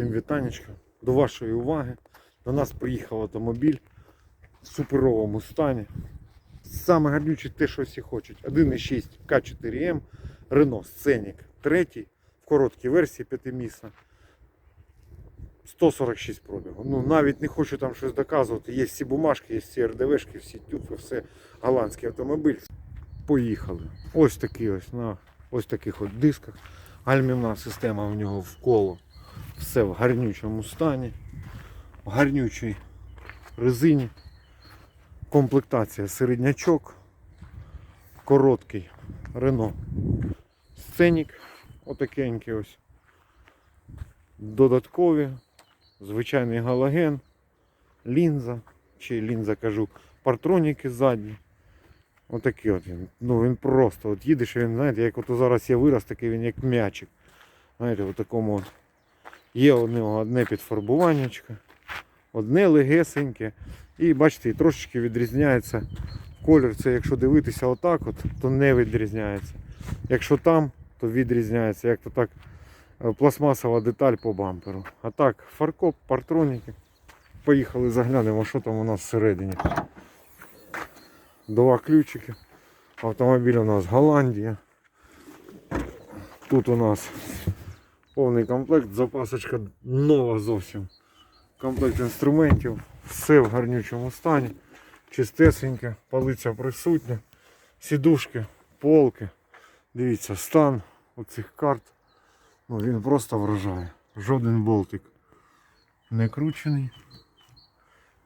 Всім вітанечка. До вашої уваги. До нас приїхав автомобіль в суперовому стані. Саме гарнючий те, що всі хочуть. 1.6 К4М Renault Scenic. Третій в короткій версії п'ятимісна. 146 пробігу. Ну навіть не хочу там щось доказувати. Є всі бумажки, є всі РДВшки, всі тюфи, все голландський автомобіль. Поїхали. Ось такий ось на ось таких от дисках. Гальмівна система в нього в коло. Все в гарнючому стані. В гарнючій резині. Комплектація середнячок. Короткий Рено. Сценік. Отакенький ось. Додаткові. Звичайний галоген. Лінза. Чи лінза кажу. Партроніки задні. Отакий от він. Ну він просто от їдеш, він, знаєте, як от зараз є вираз, такий він як м'ячик. Знаєте, в такому. Є у нього одне підфарбуваннячко, одне легесеньке. І бачите, трошечки відрізняється колір. Це якщо дивитися отак, от, то не відрізняється. Якщо там, то відрізняється. Як то так е, пластмасова деталь по бамперу. А так, фаркоп, партроніки. Поїхали заглянемо, що там у нас всередині. Два ключики. Автомобіль у нас Голландія. Тут у нас повний комплект, запасочка нова зовсім. Комплект інструментів, все в гарнючому стані, чистесеньке, полиця присутня, сідушки, полки. Дивіться, стан оцих карт. Ну, він просто вражає. Жоден болтик не кручений.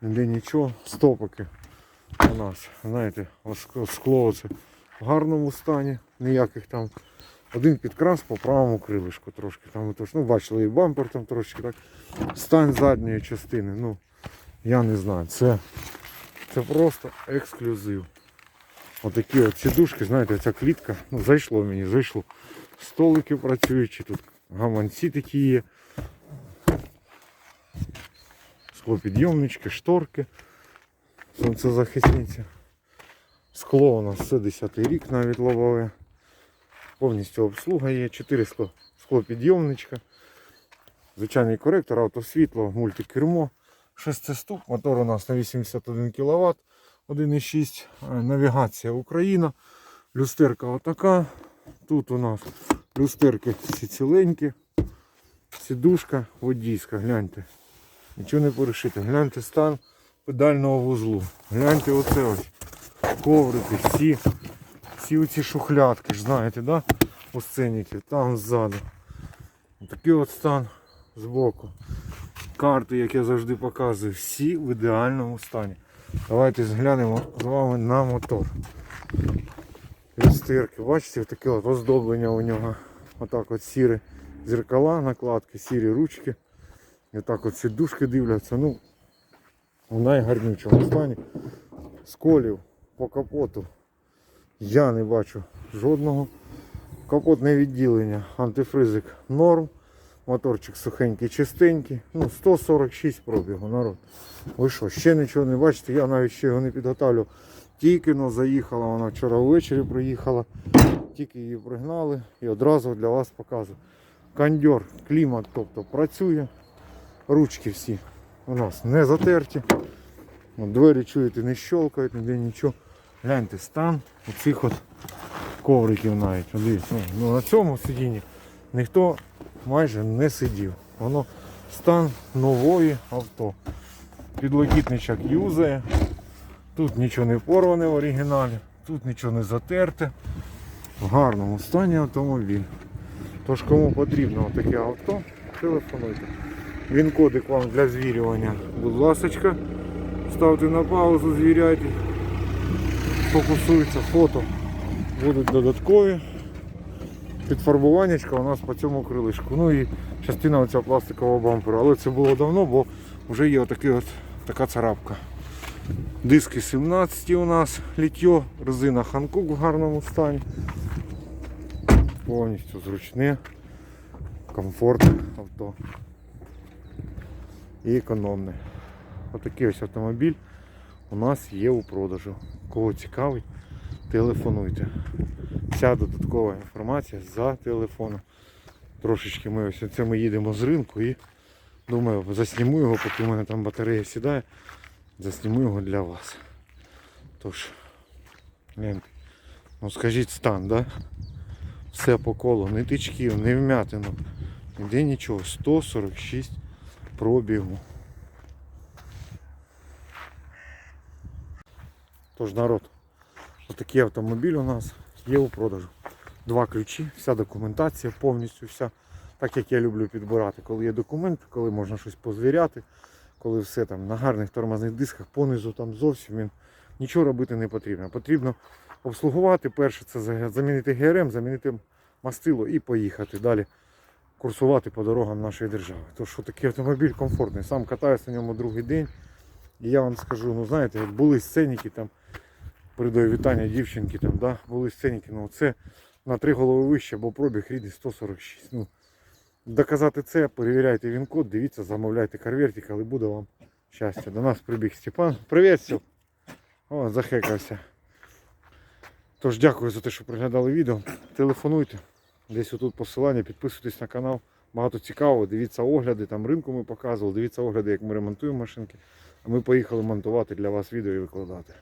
Ніде нічого, стопики у нас, знаєте, скло це в гарному стані, ніяких там. Один підкрас по правому крилишку трошки. Там, ну, бачили і бампер там трошки так. Стань задньої частини. Ну, я не знаю. Це, це просто ексклюзив. Отакі от сідушки, знаєте, ця клітка, ну, зайшло мені, зайшло. Столики працюючі, тут гаманці такі є. Склопідйомнички, шторки. Сонцезахисниці. Скло у нас все 10 рік навіть лобове. Повністю обслуга є. 4 скло, склопідйомничка. Звичайний коректор, автосвітло, мультикермо. Шестиступ, мотор у нас на 81 кВт, 1,6. Е, Навігація Україна. Люстерка отака. Тут у нас люстерки всі ціленькі. Сідушка водійська, гляньте. Нічого не порішити. Гляньте стан педального вузлу. Гляньте оце ось. Коврики, всі, всі оці шухлядки ж знаєте, да? У сценіки, там ззаду. Такий от стан збоку. Карти, як я завжди показую, всі в ідеальному стані. Давайте зглянемо з вами на мотор. Люстерки, бачите, таке от оздоблення у нього. Отак от сірі зеркала, накладки, сірі ручки. І отак от сідушки дивляться. Ну, в найгарнючому стані. Сколів по капоту я не бачу жодного. Капотне відділення, антифризик норм. Моторчик сухенький, чистенький. Ну, 146 пробігу, народ. Ви що, ще нічого не бачите? Я навіть ще його не підготавлю. Тільки но заїхала, вона вчора ввечері приїхала. Тільки її пригнали і одразу для вас показую. Кондьор, клімат, тобто працює. Ручки всі у нас не затерті. Двері чуєте, не щелкають, ніде нічого. Гляньте стан оцих от ковриків навіть. Дивіться, ну, ну, на цьому сидінні ніхто майже не сидів. Воно стан нової авто. Підлокітничок юзає. Тут нічого не порване в оригіналі, тут нічого не затерте. В гарному стані автомобіль. Тож кому потрібно таке авто, телефонуйте. Він кодик вам для звірювання. Будь ласочка. Ставте на паузу, звіряйте. Фокусується фото. Будуть додаткові. Підфарбуваннячка у нас по цьому крилишку. Ну і частина оцього пластикового бампера. Але це було давно, бо вже є отакий от, така царапка. Диски 17 у нас літьо, резина Ханкук в гарному стані. Повністю зручне, комфортне авто і економне. Отакий ось автомобіль у нас є у продажу. Кого цікавить, телефонуйте. Вся додаткова інформація за телефоном. Трошечки ми ось це ми їдемо з ринку і Думаю, засніму його, поки в мене там батарея сідає. Засніму його для вас. Тож. Ну скажіть стан, да? Все по колу, ні тичків, ні вмятину. Ніде нічого. 146 пробігу. Тож народ, отакий автомобіль у нас є у продажу. Два ключі, вся документація повністю вся. Так як я люблю підбирати, коли є документ, коли можна щось позвіряти, коли все там на гарних тормозних дисках, понизу там зовсім він нічого робити не потрібно. Потрібно обслугувати. Перше це замінити ГРМ, замінити мастило і поїхати далі курсувати по дорогам нашої держави. Тож що такий автомобіль комфортний. Сам катаюся на ньому другий день. І я вам скажу, ну знаєте, були сценіки там, передаю вітання дівчинки, там, да, були сценіки, ну це на три голови вище, бо пробіг рідний 146. Ну, доказати це, перевіряйте він код, дивіться, замовляйте карвертик, але буде вам щастя. До нас прибіг Степан. Привіт, Степ. О, захекався. Тож дякую за те, що приглядали відео. Телефонуйте. Десь отут посилання, підписуйтесь на канал. Багато цікавого. Дивіться огляди, там ринку ми показували, дивіться огляди, як ми ремонтуємо машинки. Ми поїхали монтувати для вас відео і викладати.